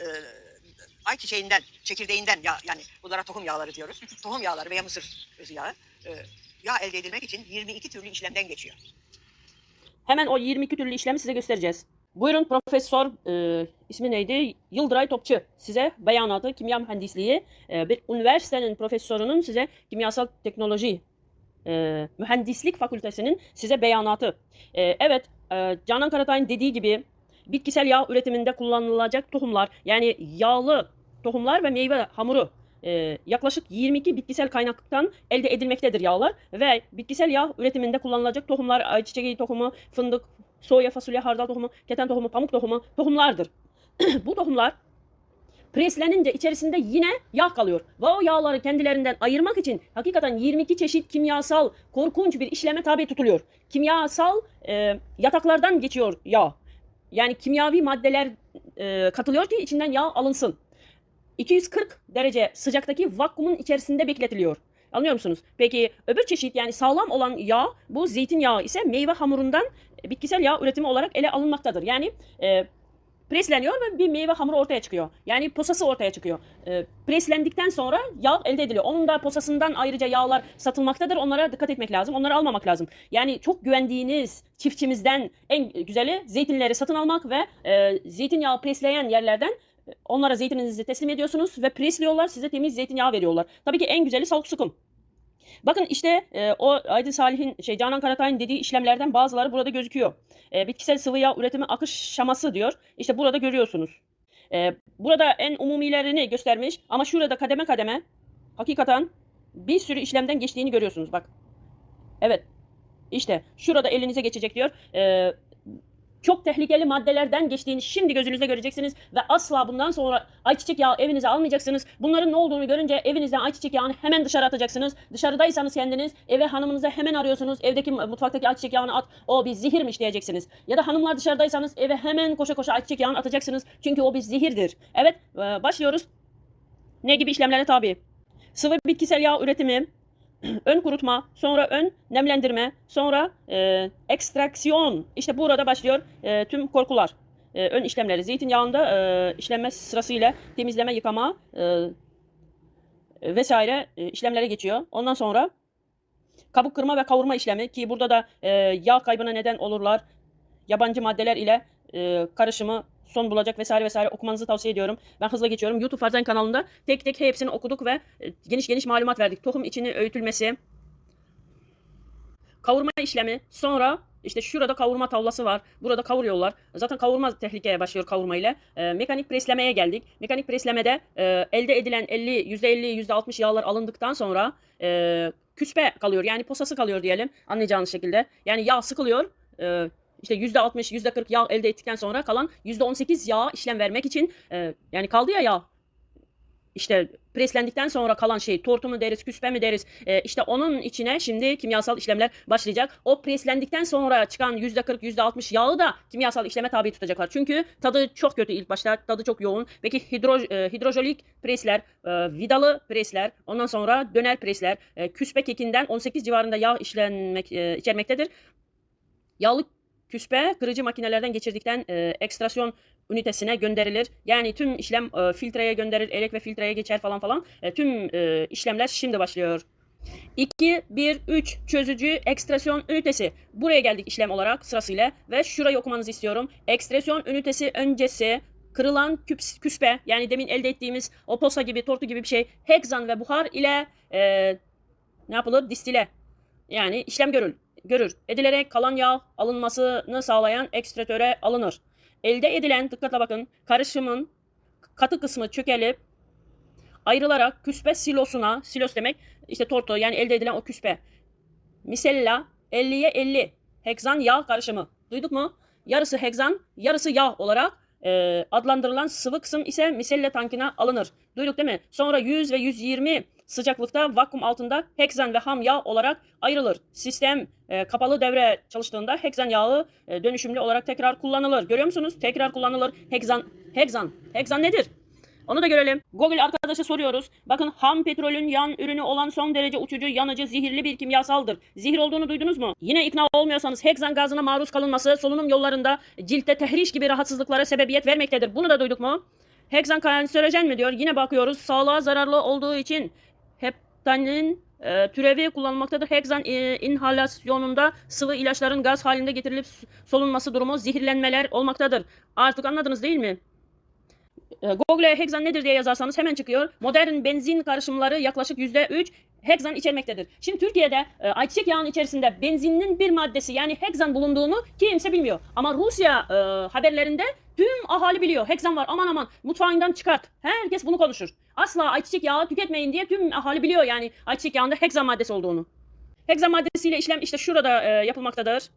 e, ayçiçeğinden, çekirdeğinden ya yani bunlara tohum yağları diyoruz. tohum yağları veya mısır özü yağı e, yağ elde edilmek için 22 türlü işlemden geçiyor. Hemen o 22 türlü işlemi size göstereceğiz. Buyurun Profesör e, ismi neydi? Yıldıray Topçu size beyanatı kimya mühendisliği e, bir üniversitenin profesörünün size kimyasal teknoloji e, mühendislik fakültesinin size beyanatı. E, evet e, Canan Karatay'ın dediği gibi bitkisel yağ üretiminde kullanılacak tohumlar yani yağlı tohumlar ve meyve hamuru e, yaklaşık 22 bitkisel kaynaktan elde edilmektedir yağlar ve bitkisel yağ üretiminde kullanılacak tohumlar ayçiçeği tohumu, fındık, soya, fasulye, hardal tohumu, keten tohumu, pamuk tohumu tohumlardır. Bu tohumlar preslenince içerisinde yine yağ kalıyor. Ve o yağları kendilerinden ayırmak için hakikaten 22 çeşit kimyasal korkunç bir işleme tabi tutuluyor. Kimyasal e, yataklardan geçiyor yağ. Yani kimyavi maddeler e, katılıyor ki içinden yağ alınsın. 240 derece sıcaktaki vakumun içerisinde bekletiliyor. Anlıyor musunuz? Peki öbür çeşit yani sağlam olan yağ bu zeytinyağı ise meyve hamurundan e, bitkisel yağ üretimi olarak ele alınmaktadır. Yani e, presleniyor ve bir meyve hamuru ortaya çıkıyor. Yani posası ortaya çıkıyor. E, preslendikten sonra yağ elde ediliyor. Onun da posasından ayrıca yağlar satılmaktadır. Onlara dikkat etmek lazım. Onları almamak lazım. Yani çok güvendiğiniz çiftçimizden en güzeli zeytinleri satın almak ve e, zeytinyağı presleyen yerlerden e, onlara zeytininizi teslim ediyorsunuz ve presliyorlar size temiz zeytinyağı veriyorlar. Tabii ki en güzeli savuk sıkım. Bakın işte e, o Aydın Salih'in şey Canan Karatay'ın dediği işlemlerden bazıları burada gözüküyor. E, bitkisel sıvı yağ üretimi akış şaması diyor. İşte burada görüyorsunuz. E, burada en umumilerini göstermiş ama şurada kademe kademe hakikaten bir sürü işlemden geçtiğini görüyorsunuz bak. Evet. İşte şurada elinize geçecek diyor. E, çok tehlikeli maddelerden geçtiğini şimdi gözünüzde göreceksiniz ve asla bundan sonra ayçiçek yağı evinize almayacaksınız. Bunların ne olduğunu görünce evinizden ayçiçek yağını hemen dışarı atacaksınız. Dışarıdaysanız kendiniz eve hanımınıza hemen arıyorsunuz. Evdeki mutfaktaki ayçiçek yağını at. O bir zehirmiş diyeceksiniz. Ya da hanımlar dışarıdaysanız eve hemen koşa koşa ayçiçek yağını atacaksınız. Çünkü o bir zehirdir. Evet e, başlıyoruz. Ne gibi işlemlere tabi? Sıvı bitkisel yağ üretimi, ön kurutma, sonra ön nemlendirme, sonra e, ekstraksiyon. İşte burada başlıyor e, tüm korkular. E, ön işlemleri zeytinyağında e, işlenme sırasıyla temizleme, yıkama e, vesaire e, işlemlere geçiyor. Ondan sonra kabuk kırma ve kavurma işlemi ki burada da e, yağ kaybına neden olurlar. Yabancı maddeler ile e, karışımı son bulacak vesaire vesaire okumanızı tavsiye ediyorum. Ben hızla geçiyorum. YouTube Farzan kanalında tek tek hepsini okuduk ve e, geniş geniş malumat verdik. Tohum içini öğütülmesi, kavurma işlemi, sonra işte şurada kavurma tavlası var. Burada kavuruyorlar. Zaten kavurma tehlikeye başlıyor kavurma ile. E, mekanik preslemeye geldik. Mekanik preslemede e, elde edilen 50, %50, %60 yağlar alındıktan sonra e, küspe kalıyor. Yani posası kalıyor diyelim anlayacağınız şekilde. Yani yağ sıkılıyor. E, işte %60, %40 yağ elde ettikten sonra kalan %18 yağ işlem vermek için e, yani kaldı ya yağ işte preslendikten sonra kalan şey tortu mu deriz, küspe mi deriz? E, işte onun içine şimdi kimyasal işlemler başlayacak. O preslendikten sonra çıkan %40, %60 yağı da kimyasal işleme tabi tutacaklar. Çünkü tadı çok kötü ilk başta. Tadı çok yoğun. Peki hidro, e, hidrojolik presler, e, vidalı presler, ondan sonra döner presler, e, küspe kekinden 18 civarında yağ işlenmek e, içermektedir. Yağlı küspe kırıcı makinelerden geçirdikten e, ekstrasyon ünitesine gönderilir. Yani tüm işlem e, filtreye gönderilir, elek ve filtreye geçer falan falan. E, tüm e, işlemler şimdi başlıyor. 2, 1, 3 çözücü ekstrasyon ünitesi. Buraya geldik işlem olarak sırasıyla ve şurayı okumanızı istiyorum. Ekstrasyon ünitesi öncesi kırılan küps, küspe yani demin elde ettiğimiz o posa gibi tortu gibi bir şey heksan ve buhar ile e, ne yapılır? Distile. Yani işlem görül görür. Edilerek kalan yağ alınmasını sağlayan ekstratöre alınır. Elde edilen, dikkatle bakın, karışımın katı kısmı çökelip ayrılarak küspe silosuna, silos demek işte tortu yani elde edilen o küspe. Misella 50'ye 50 heksan yağ karışımı. Duyduk mu? Yarısı heksan, yarısı yağ olarak e, adlandırılan sıvı kısım ise miselle tankına alınır. Duyduk değil mi? Sonra 100 ve 120 sıcaklıkta vakum altında heksan ve ham yağ olarak ayrılır. Sistem e, kapalı devre çalıştığında heksan yağı e, dönüşümlü olarak tekrar kullanılır. Görüyor musunuz? Tekrar kullanılır. Heksan, heksan, heksan nedir? Onu da görelim. Google arkadaşa soruyoruz. Bakın ham petrolün yan ürünü olan son derece uçucu, yanıcı, zehirli bir kimyasaldır. Zehir olduğunu duydunuz mu? Yine ikna olmuyorsanız heksan gazına maruz kalınması solunum yollarında ciltte tehriş gibi rahatsızlıklara sebebiyet vermektedir. Bunu da duyduk mu? Hexan kanserojen mi diyor? Yine bakıyoruz. Sağlığa zararlı olduğu için heptanin e, türevi kullanılmaktadır. Hexan e, inhalasyonunda sıvı ilaçların gaz halinde getirilip solunması durumu zehirlenmeler olmaktadır. Artık anladınız değil mi? E, Google'e hexan nedir diye yazarsanız hemen çıkıyor. Modern benzin karışımları yaklaşık %3 hexan içermektedir. Şimdi Türkiye'de e, ayçiçek yağının içerisinde benzinin bir maddesi yani hexan bulunduğunu kimse bilmiyor. Ama Rusya e, haberlerinde tüm ahali biliyor. Hexan var aman aman mutfağından çıkart. Herkes bunu konuşur. Asla ayçiçek yağı tüketmeyin diye tüm ahali biliyor yani ayçiçek yağında hexan maddesi olduğunu. Hexan maddesiyle işlem işte şurada e, yapılmaktadır.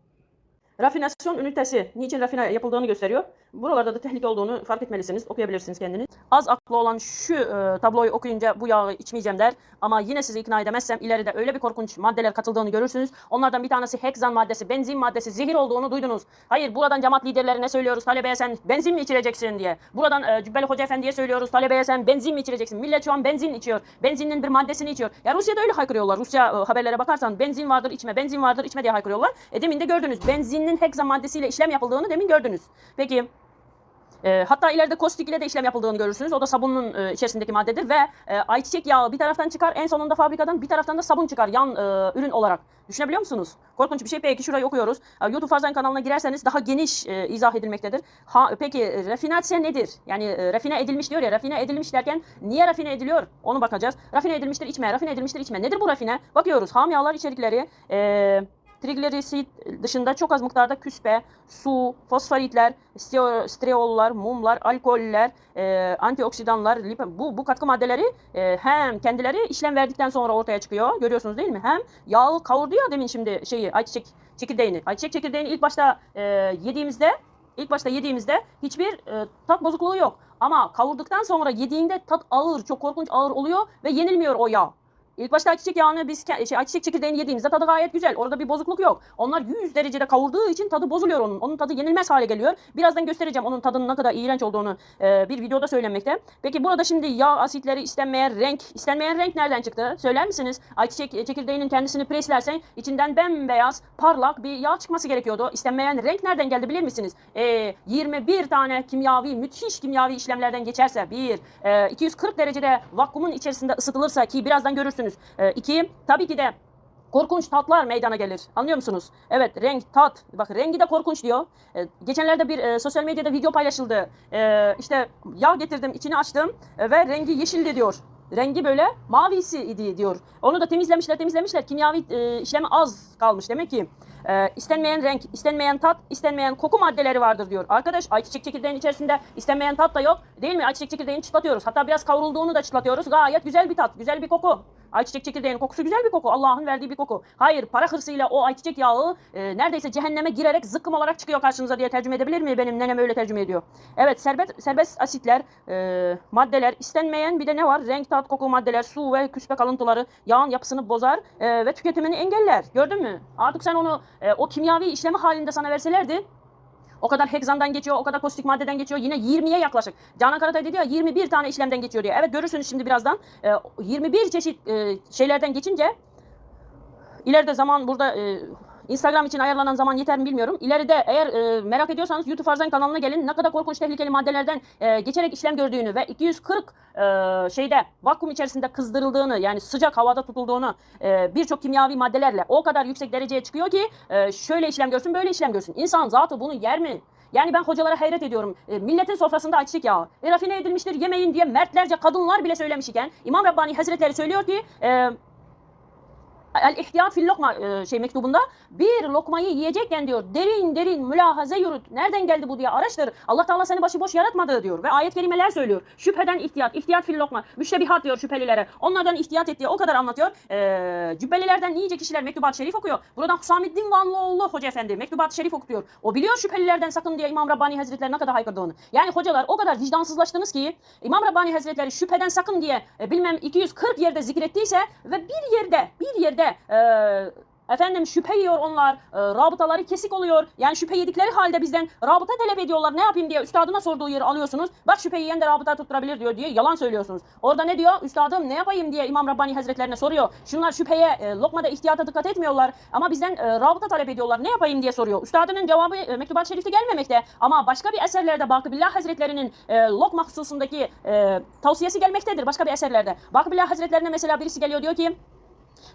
Rafinasyon ünitesi niçin rafine yapıldığını gösteriyor. Buralarda da tehlike olduğunu fark etmelisiniz. Okuyabilirsiniz kendiniz. Az aklı olan şu e, tabloyu okuyunca bu yağı içmeyeceğim der. Ama yine sizi ikna edemezsem ileride öyle bir korkunç maddeler katıldığını görürsünüz. Onlardan bir tanesi heksan maddesi, benzin maddesi, zehir olduğunu duydunuz. Hayır buradan cemaat liderlerine söylüyoruz talebeye sen benzin mi içireceksin diye. Buradan e, Cübbeli Hoca Efendi'ye söylüyoruz talebeye sen benzin mi içireceksin. Millet şu an benzin içiyor. Benzinin bir maddesini içiyor. Ya Rusya'da öyle haykırıyorlar. Rusya e, haberlere bakarsan benzin vardır içme, benzin vardır içme diye haykırıyorlar. E demin de gördünüz. Benzinin heksan maddesiyle işlem yapıldığını demin gördünüz. Peki e, hatta ileride kostik ile de işlem yapıldığını görürsünüz. O da sabunun e, içerisindeki maddedir ve e, ayçiçek yağı bir taraftan çıkar, en sonunda fabrikadan bir taraftan da sabun çıkar yan e, ürün olarak. Düşünebiliyor musunuz? Korkunç bir şey. Peki şurayı okuyoruz. E, YouTube Farzan kanalına girerseniz daha geniş izah edilmektedir. Ha, peki e, rafinasyon nedir? Yani rafine edilmiş diyor ya. Rafine edilmiş derken niye rafine ediliyor? Onu bakacağız. Rafine edilmiştir içme, rafine edilmiştir içme. Nedir bu rafine? Bakıyoruz. Ham yağlar içerikleri, e, Trigliserit dışında çok az miktarda küspe, su, fosforitler, steo- stereollar, mumlar, alkoller, e, antioksidanlar, lip- bu, bu katkı maddeleri e, hem kendileri işlem verdikten sonra ortaya çıkıyor. Görüyorsunuz değil mi? Hem yağı kavurdu ya demin şimdi şeyi ayçiçek çekirdeğini. Ayçiçek çekirdeğini ilk başta e, yediğimizde ilk başta yediğimizde hiçbir e, tat bozukluğu yok. Ama kavurduktan sonra yediğinde tat ağır, çok korkunç ağır oluyor ve yenilmiyor o yağ. İlk başta ayçiçek yağını biz şey, ayçiçek çekirdeğini yediğimizde tadı gayet güzel. Orada bir bozukluk yok. Onlar 100 derecede kavurduğu için tadı bozuluyor onun. Onun tadı yenilmez hale geliyor. Birazdan göstereceğim onun tadının ne kadar iğrenç olduğunu e, bir videoda söylenmekte. Peki burada şimdi yağ asitleri istenmeyen renk. istenmeyen renk nereden çıktı? Söyler misiniz? Ayçiçek çekirdeğinin kendisini preslersen içinden bembeyaz parlak bir yağ çıkması gerekiyordu. İstenmeyen renk nereden geldi bilir misiniz? E, 21 tane kimyavi müthiş kimyavi işlemlerden geçerse bir e, 240 derecede vakumun içerisinde ısıtılırsa ki birazdan görürsünüz. E, iki tabii ki de korkunç tatlar meydana gelir. Anlıyor musunuz? Evet renk, tat. Bak rengi de korkunç diyor. E, geçenlerde bir e, sosyal medyada video paylaşıldı. E, işte yağ getirdim, içini açtım e, ve rengi yeşildi diyor. Rengi böyle mavisi idi diyor. Onu da temizlemişler, temizlemişler. Kimyavi e, işlemi az kalmış demek ki. E, istenmeyen renk, istenmeyen tat, istenmeyen koku maddeleri vardır diyor. Arkadaş ayçiçek çekirdeğinin içerisinde istenmeyen tat da yok. Değil mi? Ayçiçek çekirdeğini çıtlatıyoruz. Hatta biraz kavrulduğunu da çıtlatıyoruz. Gayet güzel bir tat, güzel bir koku. Ayçiçek çekirdeğinin kokusu güzel bir koku. Allah'ın verdiği bir koku. Hayır para hırsıyla o ayçiçek yağı e, neredeyse cehenneme girerek zıkkım olarak çıkıyor karşınıza diye tercüme edebilir mi? Benim nenem öyle tercüme ediyor. Evet serbest, serbest asitler, e, maddeler, istenmeyen bir de ne var? Renk, tat, koku maddeler, su ve küspe kalıntıları yağın yapısını bozar e, ve tüketimini engeller. Gördün mü? Artık sen onu e, o kimyavi işlemi halinde sana verselerdi o kadar heksandan geçiyor, o kadar pozitif maddeden geçiyor. Yine 20'ye yaklaşık. Canan Karatay dedi ya 21 tane işlemden geçiyor diye. Evet görürsünüz şimdi birazdan. E, 21 çeşit e, şeylerden geçince ileride zaman burada e, Instagram için ayarlanan zaman yeter mi bilmiyorum. İleride eğer e, merak ediyorsanız YouTube Farzan kanalına gelin. Ne kadar korkunç tehlikeli maddelerden e, geçerek işlem gördüğünü ve 240 e, şeyde vakum içerisinde kızdırıldığını yani sıcak havada tutulduğunu e, birçok kimyavi maddelerle o kadar yüksek dereceye çıkıyor ki e, şöyle işlem görsün böyle işlem görsün. İnsan zatı bunu yer mi? Yani ben hocalara hayret ediyorum. E, milletin sofrasında ayçiçek yağı. E, rafine edilmiştir yemeyin diye mertlerce kadınlar bile söylemiş iken İmam Rabbani Hazretleri söylüyor ki e, El ihtiyat fil lokma e, şey mektubunda bir lokmayı yiyecekken diyor derin derin mülahaze yürüt. Nereden geldi bu diye araştır. Allah Teala seni başıboş yaratmadı diyor ve ayet kelimeler söylüyor. Şüpheden ihtiyat, ihtiyat fil lokma. Müştebihat diyor şüphelilere. Onlardan ihtiyat et diye o kadar anlatıyor. E, cübbelilerden nice kişiler mektubat şerif okuyor. Buradan Hüsamettin Vanlıoğlu Hoca Efendi mektubat şerif okuyor. O biliyor şüphelilerden sakın diye İmam Rabbani Hazretleri ne kadar haykırdığını. Yani hocalar o kadar vicdansızlaştınız ki İmam Rabbani Hazretleri şüpheden sakın diye e, bilmem 240 yerde zikrettiyse ve bir yerde yerde e, Efendim şüphe yiyor onlar. E, rabıtaları kesik oluyor. Yani şüphe yedikleri halde bizden rabıta talep ediyorlar. Ne yapayım diye üstadına sorduğu yeri alıyorsunuz. Bak şüphe yiyen de rabıta tutturabilir diyor diye yalan söylüyorsunuz. Orada ne diyor? Üstadım ne yapayım diye İmam Rabbani Hazretlerine soruyor. Şunlar şüpheye, e, lokmada ihtiyata dikkat etmiyorlar. Ama bizden e, rabıta talep ediyorlar. Ne yapayım diye soruyor. Üstadının cevabı e, Mektubat-ı Şerif'te gelmemekte. Ama başka bir eserlerde Bakıbillah Hazretlerinin e, lokma hususundaki e, tavsiyesi gelmektedir. Başka bir eserlerde. Bakıbillah Hazretlerine mesela birisi geliyor diyor ki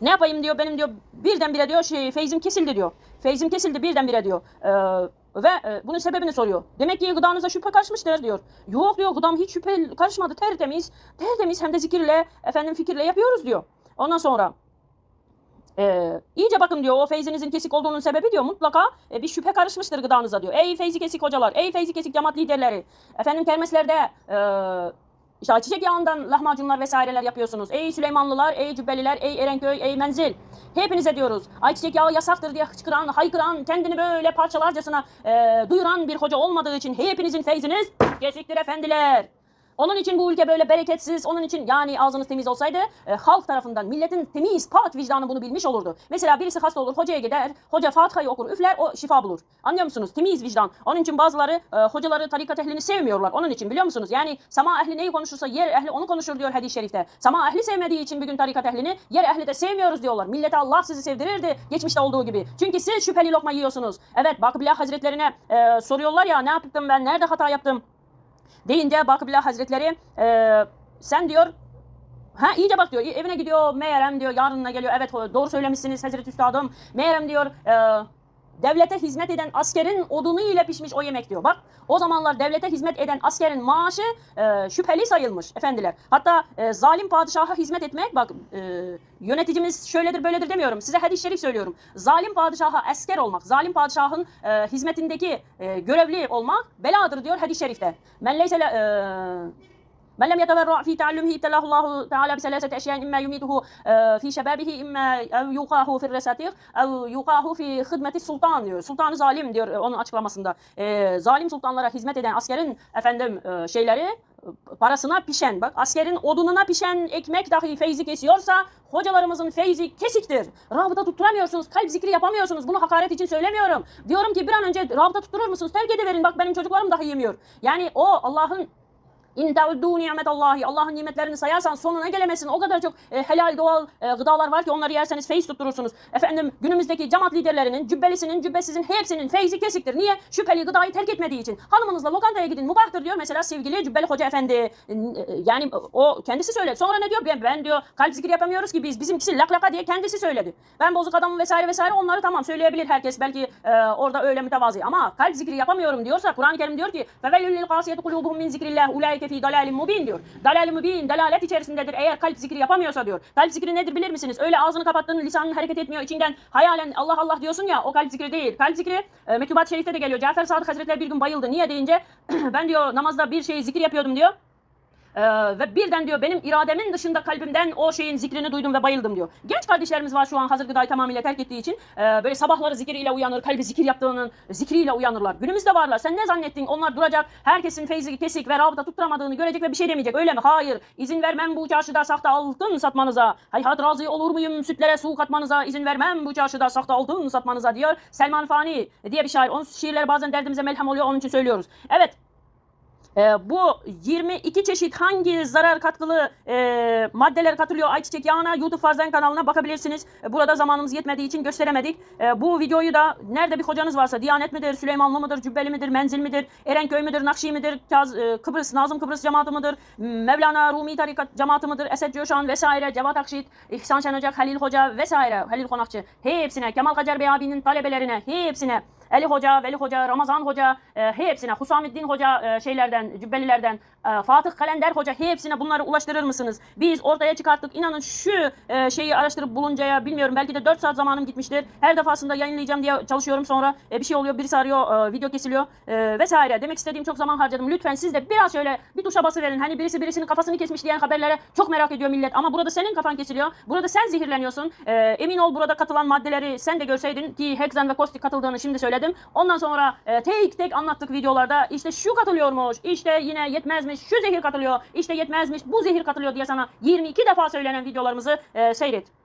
ne yapayım diyor benim diyor birdenbire diyor şey feyzim kesildi diyor. Feyzim kesildi birdenbire diyor. Ee, ve e, bunun sebebini soruyor. Demek ki gıdanıza şüphe karışmıştır diyor. Yok diyor gıdam hiç şüphe karışmadı tertemiz. Tertemiz hem de zikirle efendim fikirle yapıyoruz diyor. Ondan sonra e, iyice bakın diyor o feyzinizin kesik olduğunun sebebi diyor mutlaka e, bir şüphe karışmıştır gıdanıza diyor. Ey feyzi kesik hocalar, ey feyzi kesik cemaat liderleri. Efendim kermeslerde e, işte ayçiçek yağından lahmacunlar vesaireler yapıyorsunuz. Ey Süleymanlılar, ey Cübbeliler, ey Erenköy, ey Menzil. Hepinize diyoruz. Ayçiçek yağı yasaktır diye hıçkıran, haykıran, kendini böyle parçalarcasına e, duyuran bir hoca olmadığı için hepinizin feyziniz kesiktir efendiler. Onun için bu ülke böyle bereketsiz, onun için yani ağzınız temiz olsaydı e, halk tarafından milletin temiz, pak vicdanı bunu bilmiş olurdu. Mesela birisi hasta olur, hocaya gider, hoca Fatiha'yı okur, üfler, o şifa bulur. Anlıyor musunuz? Temiz vicdan. Onun için bazıları e, hocaları, tarikat ehlini sevmiyorlar. Onun için biliyor musunuz? Yani sama ehli neyi konuşursa yer ehli onu konuşur diyor hadis-i şerifte. Sama ehli sevmediği için bugün tarikat ehlini, yer ehli de sevmiyoruz diyorlar. Millete Allah sizi sevdirirdi geçmişte olduğu gibi. Çünkü siz şüpheli lokma yiyorsunuz. Evet Bakıbillah Hazretlerine e, soruyorlar ya ne yaptım ben, nerede hata yaptım? Deyince Bakıbillah Hazretleri e, sen diyor Ha iyice bak diyor evine gidiyor meğerem diyor yarınına geliyor. Evet doğru söylemişsiniz Hazreti Üstadım. Meğerem diyor e, devlete hizmet eden askerin odunu ile pişmiş o yemek diyor. Bak o zamanlar devlete hizmet eden askerin maaşı e, şüpheli sayılmış efendiler. Hatta e, zalim padişaha hizmet etmek bak e, yöneticimiz şöyledir böyledir demiyorum. Size hadis-i şerif söylüyorum. Zalim padişaha asker olmak, zalim padişahın e, hizmetindeki e, görevli olmak beladır diyor hadis-i şerifte. Men leyse le- e, من لم يتورع في تعلمه ابتلاه الله تعالى بثلاثة أشياء إما يميته آه، في شبابه إما أو يوقعه في الرساتيق أو يوقعه في خدمة السلطان diyor. Sultanı zalim diyor e, onun açıklamasında. E, zalim sultanlara hizmet eden askerin efendim e, şeyleri e, parasına pişen bak askerin odununa pişen ekmek dahi feyzi kesiyorsa hocalarımızın feyzi kesiktir. Rabıta tutturamıyorsunuz, kalp zikri yapamıyorsunuz. Bunu hakaret için söylemiyorum. Diyorum ki bir an önce rabıta tutturur musunuz? Terk ediverin. Bak benim çocuklarım dahi yemiyor. Yani o Allah'ın İn teuddu nimetallahi Allah'ın nimetlerini sayarsan sonuna gelemezsin. O kadar çok e, helal doğal e, gıdalar var ki onları yerseniz feyiz tutturursunuz. Efendim günümüzdeki cemaat liderlerinin, cübbelisinin, cübbesizin hepsinin feyzi kesiktir. Niye? Şüpheli gıdayı terk etmediği için. Hanımınızla lokantaya gidin mubahtır diyor mesela sevgili cübbeli hoca efendi. E, Yani o kendisi söyledi. Sonra ne diyor? Ben, ben diyor kalp zikri yapamıyoruz ki biz. Bizimkisi laklaka diye kendisi söyledi. Ben bozuk adamım vesaire vesaire onları tamam söyleyebilir herkes. Belki e, orada öyle mütevazi ama kalp zikri yapamıyorum diyorsa Kur'an-ı Kerim diyor ki فَوَلُّ لِلْقَاسِيَةِ قُلُوبُهُمْ مِنْ ذِكْرِ اللّٰهِ aleyke fi dalalin mubin diyor. Dalal mubin dalalet içerisindedir eğer kalp zikri yapamıyorsa diyor. Kalp zikri nedir bilir misiniz? Öyle ağzını kapattığın lisanın hareket etmiyor içinden hayalen Allah Allah diyorsun ya o kalp zikri değil. Kalp zikri e, mektubat şerifte de geliyor. Cafer Sadık Hazretleri bir gün bayıldı. Niye deyince ben diyor namazda bir şey zikir yapıyordum diyor. Ee, ve birden diyor benim irademin dışında kalbimden o şeyin zikrini duydum ve bayıldım diyor. Genç kardeşlerimiz var şu an hazır gıdayı tamamıyla terk ettiği için e, böyle sabahları zikiriyle uyanır, kalbi zikir yaptığının zikriyle uyanırlar. Günümüzde varlar. Sen ne zannettin? Onlar duracak, herkesin feyzi kesik ve rabıta tutturamadığını görecek ve bir şey demeyecek. Öyle mi? Hayır. İzin vermem bu çarşıda sahte altın satmanıza. Hayhat razı olur muyum sütlere su katmanıza? İzin vermem bu çarşıda sahte altın satmanıza diyor. Selman Fani diye bir şair. Onun şiirleri bazen derdimize melhem oluyor. Onun için söylüyoruz. Evet. Ee, bu 22 çeşit hangi zarar katkılı e, maddeler katılıyor ayçiçek yağına YouTube Farzen kanalına bakabilirsiniz. E, burada zamanımız yetmediği için gösteremedik. E, bu videoyu da nerede bir hocanız varsa Diyanet midir, Süleymanlı mıdır, Cübbeli midir, Menzil midir, Erenköy müdür, Nakşi midir, Kaz, e, Kıbrıs, Nazım Kıbrıs cemaati mıdır, Mevlana Rumi tarikat cemaati mıdır, Esed Coşan vesaire, Cevat Akşit, İhsan Şen Ocak, Halil Hoca vesaire, Halil Konakçı hepsine, Kemal Kacar Bey abinin talebelerine hepsine Ali Hoca, Veli Hoca, Ramazan Hoca e, hepsine, Husamettin Hoca e, şeylerden, Cübbelilerden, e, Fatih Kalender Hoca hepsine bunları ulaştırır mısınız? Biz ortaya çıkarttık. İnanın şu e, şeyi araştırıp buluncaya bilmiyorum belki de 4 saat zamanım gitmiştir. Her defasında yayınlayacağım diye çalışıyorum sonra e, bir şey oluyor, birisi arıyor, e, video kesiliyor e, vesaire. Demek istediğim çok zaman harcadım. Lütfen siz de biraz şöyle bir tuşa basıverin. Hani birisi birisinin kafasını kesmiş diyen haberlere çok merak ediyor millet. Ama burada senin kafan kesiliyor. Burada sen zehirleniyorsun. E, emin ol burada katılan maddeleri sen de görseydin ki Hexan ve Kostik katıldığını şimdi söyledim. Ondan sonra e, tek tek anlattık videolarda. İşte şu katılıyormuş, işte yine yetmezmiş, şu zehir katılıyor, işte yetmezmiş, bu zehir katılıyor diye sana 22 defa söylenen videolarımızı e, seyret.